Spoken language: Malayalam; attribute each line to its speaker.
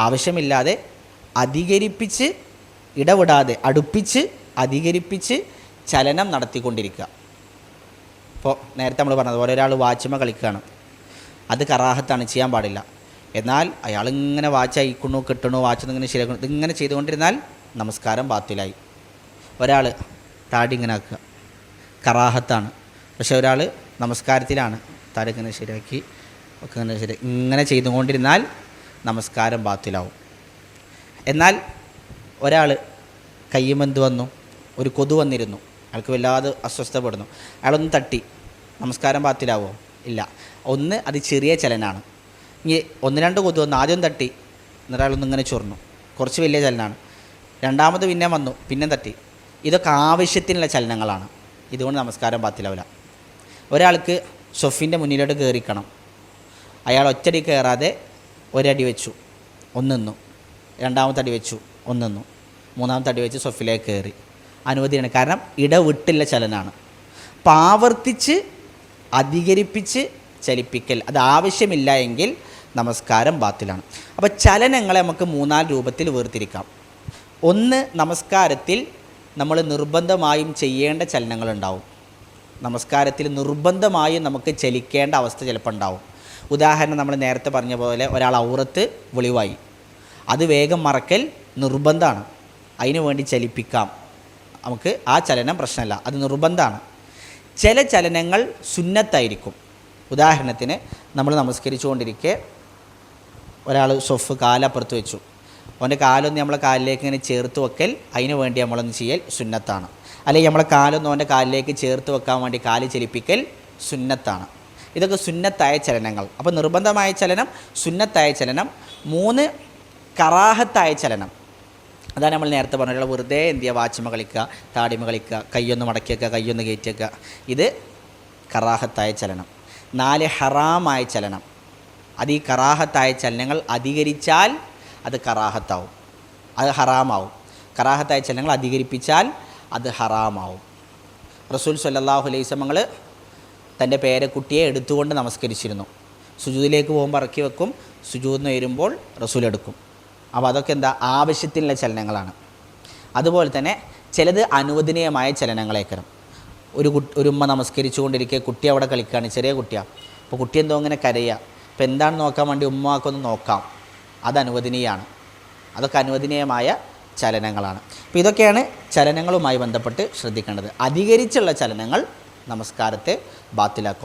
Speaker 1: ആവശ്യമില്ലാതെ അധികരിപ്പിച്ച് ഇടവിടാതെ അടുപ്പിച്ച് അധികരിപ്പിച്ച് ചലനം നടത്തിക്കൊണ്ടിരിക്കുക. ഇപ്പോൾ നേരത്തെ നമ്മൾ പറഞ്ഞതുപോലെ ഒരാൾ വാച്ചുമ കളിക്കുകയാണ്. അത് കറാഹത്താണ് ചെയ്യാൻ പാടില്ല. എന്നാൽ അയാൾ ഇങ്ങനെ വാച്ച് അയക്കണു കിട്ടണു വാച്ച് ഇങ്ങനെ ശരിയാക്കണു ഇതിങ്ങനെ ചെയ്തുകൊണ്ടിരുന്നാൽ നമസ്കാരം ബാത്തിലായി. ഒരാൾ താടി ഇങ്ങനെ ആക്കുക. കറാഹത്താണ്. പക്ഷെ ഒരാൾ നമസ്കാരത്തിലാണ് താടി ഇങ്ങനെ ശരിയാക്കി ഒക്കെ ഇങ്ങനെ ശരി ഇങ്ങനെ ചെയ്തുകൊണ്ടിരുന്നാൽ നമസ്കാരം ബാത്തിലാവും. എന്നാൽ ഒരാൾ കയ്യുമെന്ത് വന്നു? ഒരു കൊതു വന്നിരുന്നു. അയാൾക്ക് വല്ലാതെ അസ്വസ്ഥപ്പെടുന്നു. അയാളൊന്ന് തട്ടി. നമസ്കാരം ബാത്തിലാവോ? ഇല്ല. ഒന്ന് അത് ചെറിയ ചലനാണ്. ഇനി ഒന്ന് രണ്ട് കൊതു വന്നു ആദ്യം തട്ടി. എന്നിട്ട് അയാളൊന്ന് ഇങ്ങനെ ചൊറിഞ്ഞു. കുറച്ച് വലിയ ചലനാണ്. രണ്ടാമത് പിന്നെ വന്നു. പിന്നെ തട്ടി. ഇതൊക്കെ ആവശ്യത്തിനുള്ള ചലനങ്ങളാണ്. ഇതുകൊണ്ട് നമസ്കാരം പാത്തിലാവില്ല ഒരാൾക്ക് ഷൊഫിന്റെ മുന്നിലോട്ട് കയറിക്കണം അയാൾ ഒറ്റടി കയറാതെ ഒരടി വെച്ചു ഒന്നിന്നു രണ്ടാമത്തെ അടി വെച്ചു ഒന്നിന്നു മൂന്നാമത്തെ അടി വെച്ച് സൊഫിലേക്ക് കയറി. അനുമതിയാണ് കാരണം ഇടവിട്ടില്ല ചലനാണ്. അപ്പം ആവർത്തിച്ച് അധികരിപ്പിച്ച് ചലിപ്പിക്കൽ അത് ആവശ്യമില്ല എങ്കിൽ നമസ്കാരം ബാത്തിലാണ്. അപ്പോൾ ചലനങ്ങളെ നമുക്ക് മൂന്നാൽ രൂപത്തിൽ വേർതിരിക്കാം. ഒന്ന് നമസ്കാരത്തിൽ നമ്മൾ നിർബന്ധമായും ചെയ്യേണ്ട ചലനങ്ങളുണ്ടാവും. നമസ്കാരത്തിൽ നിർബന്ധമായും നമുക്ക് ചലിക്കേണ്ട അവസ്ഥ ചിലപ്പോൾ ഉണ്ടാവും. ഉദാഹരണം നമ്മൾ നേരത്തെ പറഞ്ഞ പോലെ ഒരാൾ ഔറത്ത് വെളിവായി. അത് വേഗം മറക്കൽ നിർബന്ധമാണ്. അതിനു വേണ്ടി ചലിപ്പിക്കാം. നമുക്ക് ആ ചലനം പ്രശ്നമല്ല. അത് നിർബന്ധമാണ്. ചില ചലനങ്ങൾ സുന്നത്തായിരിക്കും. ഉദാഹരണത്തിന് നമ്മൾ നമസ്കരിച്ചുകൊണ്ടിരിക്കെ ഒരാൾ സൊഫ് കാലപ്പുറത്ത് വെച്ചു. അവന്റെ കാലൊന്ന് നമ്മളെ കാലിലേക്ക് ഇങ്ങനെ ചേർത്ത് വെക്കൽ അതിന് വേണ്ടി നമ്മളൊന്ന് ചെയ്യൽ സുന്നത്താണ്. അല്ലെങ്കിൽ നമ്മളെ കാലൊന്നും അവന്റെ കാലിലേക്ക് ചേർത്ത് വെക്കാൻ വേണ്ടി കാൽ ചലിപ്പിക്കൽ സുന്നത്താണ്. ഇതൊക്കെ സുന്നത്തായ ചലനങ്ങൾ. അപ്പോൾ നിർബന്ധമായ ചലനം സുന്നത്തായ ചലനം. മൂന്ന് കറാഹത്തായ ചലനം. അതാണ് നമ്മൾ നേരത്തെ പറഞ്ഞിട്ടുള്ള വെറുതെ എന്ത് ചെയ്യുക വാച്ചുമ കളിക്കുക താടിമ കളിക്കുക കയ്യൊന്ന് മടക്കിയേക്കുക കയ്യൊന്ന് കയറ്റിയേക്കുക ഇത് കറാഹത്തായ ചലനം. നാല് ഹറാമായ ചലനം. അത് ഈ കറാഹത്തായ ചലനങ്ങൾ അധികരിച്ചാൽ അത് കറാഹത്താവും. അത് ഹറാമാവും. കറാഹത്തായ ചലനങ്ങൾ അധികരിപ്പിച്ചാൽ അത് ഹറാമാവും. റസൂൽ സല്ലാഹു അലൈസമങ്ങൾ തന്റെ പേരക്കുട്ടിയെ എടുത്തുകൊണ്ട് നമസ്കരിച്ചിരുന്നു. സുജൂദിലേക്ക് പോകുമ്പോൾ ഇറക്കി വെക്കും. സുജൂദിന് വരുമ്പോൾ റസൂൽ എടുക്കും. അപ്പോൾ അതൊക്കെ എന്താ? ആവശ്യത്തിനുള്ള ചലനങ്ങളാണ്. അതുപോലെ തന്നെ ചിലത് അനുവദനീയമായ ചലനങ്ങളേക്കരം ഒരു കുട്ടി ഒരു ഉമ്മ നമസ്കരിച്ചുകൊണ്ടിരിക്കുക കുട്ടി അവിടെ കളിക്കുകയാണ് ചെറിയ കുട്ടിയാണ് അപ്പോൾ കുട്ടി എന്തോ അങ്ങനെ കരയുക അപ്പോൾ എന്താണ് നോക്കാൻ വേണ്ടി ഉമ്മക്കൊന്ന് നോക്കാം. അത് അനുവദനീയമാണ്. അതൊക്കെ അനുവദനീയമായ ചലനങ്ങളാണ്. അപ്പോൾ ഇതൊക്കെയാണ് ചലനങ്ങളുമായി ബന്ധപ്പെട്ട് ശ്രദ്ധിക്കേണ്ടത്. അധികരിച്ചുള്ള ചലനങ്ങൾ നമസ്കാരത്തെ ബാത്തിലാക്കും.